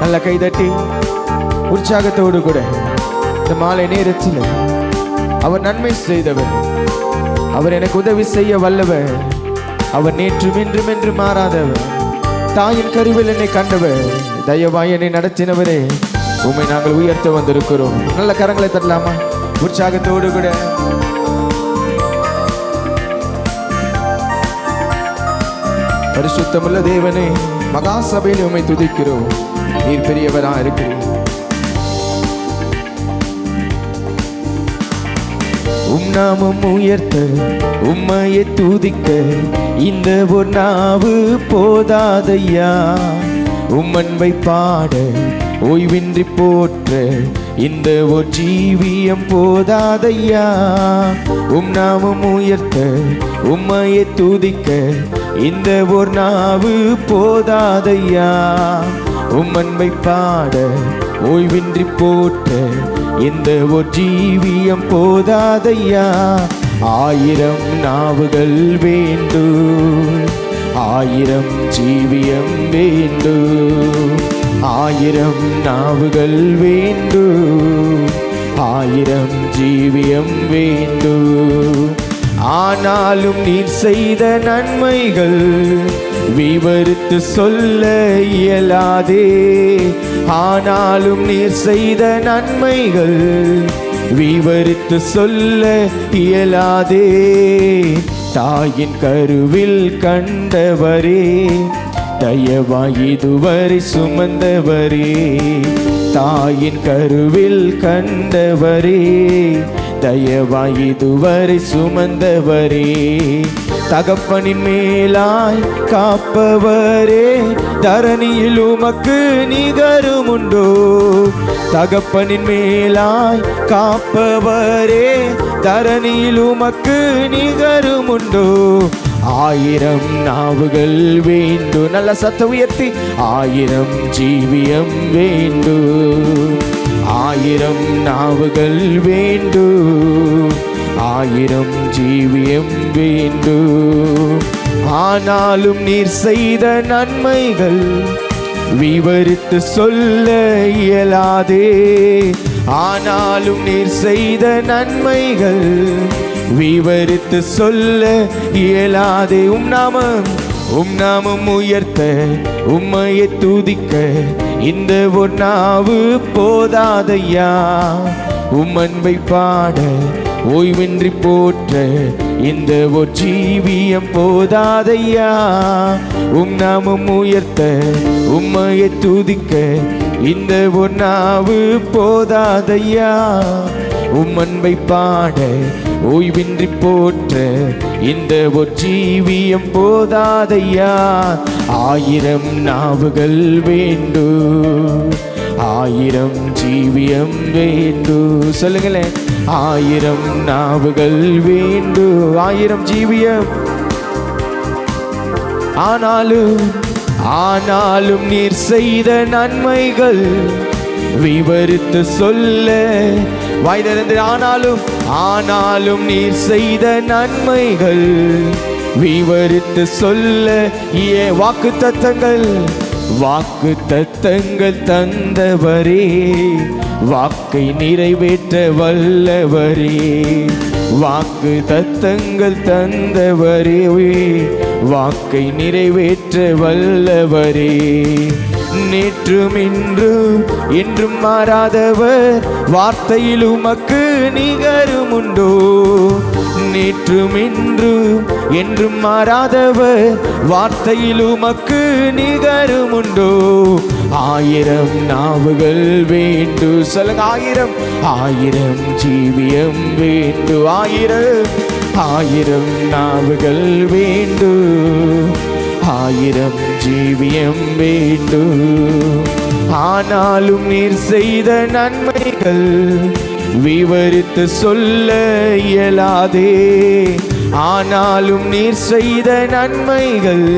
நல்ல கைதட்டி உற்சாகத்தோடு கூட இந்த மாலை நேரத்தில் அவர் நன்மை செய்தவர். அவர் எனக்கு உதவி செய்ய வல்லவர். அவர் நேற்றும் இன்றும் என்று மாறாதவர். தாயின் கருவில் என்னை கண்டவர். தயவாய் என்னை நடத்தினவரே. உம்மை நாங்கள் உயர்த்த வந்திருக்கிறோம். நல்ல கரங்களை தரலாமா? உற்சாகத்தோடு கூட. பரிசுத்தமுள்ள தேவனே மகா சபையில் உம்மை துதிக்கிறோம். நீர் பெரியவரா இருக்கிறீர். உம் நாமம் உயர்த்த உம்மையை துதிக்க இந்த ஒரு நாவு போதாதையா? உம் அன்பை பாட ஓய்வின்றி போற்ற இந்த ஒரு ஜீவியம் போதாதையா? உம் நாமம் உயர்த்த உம்மையை துதிக்க இந்த ஒரு நாவு போதாதையா? உம்மன்மை பாட ஓய்வின்றி போட்ட இந்த ஒரு ஜீவியம் போதாதையா? ஆயிரம் நாவுகள் வேண்டும் ஆயிரம் ஜீவியம் வேண்டும் ஆயிரம் நாவுகள் வேண்டும் ஆயிரம் ஜீவியம் வேண்டும். ஆனாலும் நீர் செய்த நன்மைகள் விவரித்து சொல்ல இயலாதே. ஆனாலும் நீர் செய்த நன்மைகள் விவரித்து சொல்ல இயலாதே. தாயின் கருவில் கண்டவரே தயவாய் இதுவரை சுமந்தவரே. தாயின் கருவில் கண்டவரே தயவாய் இதுவரை சுமந்தவரே. தகப்பனின் மேலாய் காப்பவரே தரணியில் உமக்கு நிகரும் உண்டோ தகப்பனின் மேலாய் காப்பவரே தரணியில் உமக்கு நிகரும் உண்டோ ஆயிரம் நாவுகள் வேண்டு நல்ல சத்த உயர்த்தி. ஆயிரம் ஜீவியம் வேண்டு ஆயிரம் நாவுகள் வேண்டு ஆயிரம் ஜீவியம் வேண்டு ஆனாலும் நீர் செய்த நன்மைகள் விவரித்து சொல்ல இயலாதே. ஆனாலும் நீர் செய்த நன்மைகள் விவரித்து சொல்ல இயலாதே உம் நாமம். உம் நாமம் உயர்த்த உம்மையை துதிக்க இந்த ஒரு போதாதையா? உம் அன்பை பாட ஓய்வின்றி போற்ற இந்த ஒரு ஜீவியம் போதாதையா? உம் நாமம் உயர்த்த உம்மையை துதிக்க இந்த ஒரு போதாதையா? உம்மன்பை பாட ஓய்வின்றி போற்ற. இந்த ஒரு ஜீவியம் போதாதையா? ஆயிரம் நாவுகள் வேண்டு. ஆயிரம் ஜீவியம் வேண்டு. சொல்லுங்களேன். ஆயிரம் நாவுகள் வேண்டு. ஆயிரம் ஜீவியம். ஆனாலும் ஆனாலும் நீர் செய்த நன்மைகள் விவரித்து சொல்ல வயதிலிருந்து ஆனாலும் ஆனாலும் நீர் செய்த நன்மைகள் விவரித்து சொல்ல ஏ வாக்கு தத்தங்கள் வாக்கு தத்தங்கள் தந்தவரே வாக்கை நிறைவேற்ற வல்லவரே வாக்கு தத்தங்கள் தந்தவரே வாக்கை நிறைவேற்ற வல்லவரே. நேற்றும் இன்றும் என்றும் மாறாதவர். வார்த்தையில் உமக்கு நிகரும் உண்டோ? நேற்றும் இன்றும் என்றும் மாறாதவர். வார்த்தையில் உமக்கு நிகரும் உண்டோ? ஆயிரம் நாவுகள் வேண்டு சொல்லுங்க ஆயிரம். ஆயிரம் ஜீவியம் வேண்டு ஆயிரம். ஆயிரம் நாவுகள் வேண்டும் ஆயிரம் ஜீவியம் வேண்டு ஆனாலும் நீர் செய்த நன்மைகள் விவரித்து சொல்ல இயலாதே. ஆனாலும் நீர் செய்த நன்மைகள்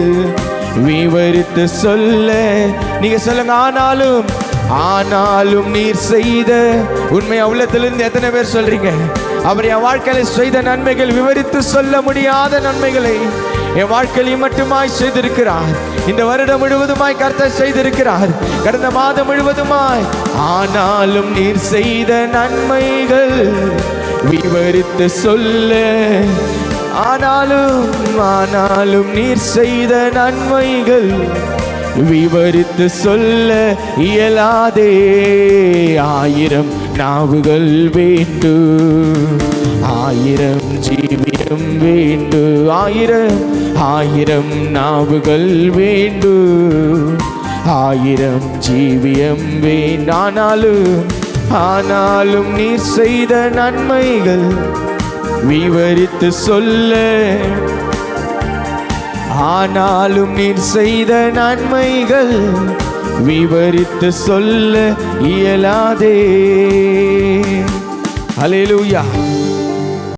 விவரித்து சொல்ல நீங்க சொல்லுங்க ஆனாலும் ஆனாலும் நீர் செய்த உண்மை அவ்வளத்திலிருந்து எத்தனை பேர் சொல்றீங்க? அவர் என் வாழ்க்கையில செய்த நன்மைகள் விவரித்து சொல்ல முடியாத நன்மைகளை என் வாழ்க்கையில் மட்டுமாய் செய்திருக்கிறார். இந்த வருடம் முழுவதுமாய் கர்த்தர் செய்திருக்கிறார். கடந்த மாதம் முழுவதுமாய் ஆனாலும் நீர் செய்த நன்மைகள் விவரித்து சொல்ல. ஆனாலும் ஆனாலும் நீர் செய்த நன்மைகள் விவரித்து சொல்ல இயலாதே. ஆயிரம் நாவுகள் வேண்டும். ஆயிரம் ஜீவியம் வேண்டு. ஆயிரம் ஆயிரம் நாவுகள் வேண்டு. ஆயிரம் ஜீவியம் வேண்டானாலும் ஆனாலும் நீ செய்த நன்மைகள் விவரித்து சொல்ல. ஆனாலும் நீர் செய்த நன்மைகள் விவரித்து சொல்ல இயலாதே. அலேலூயா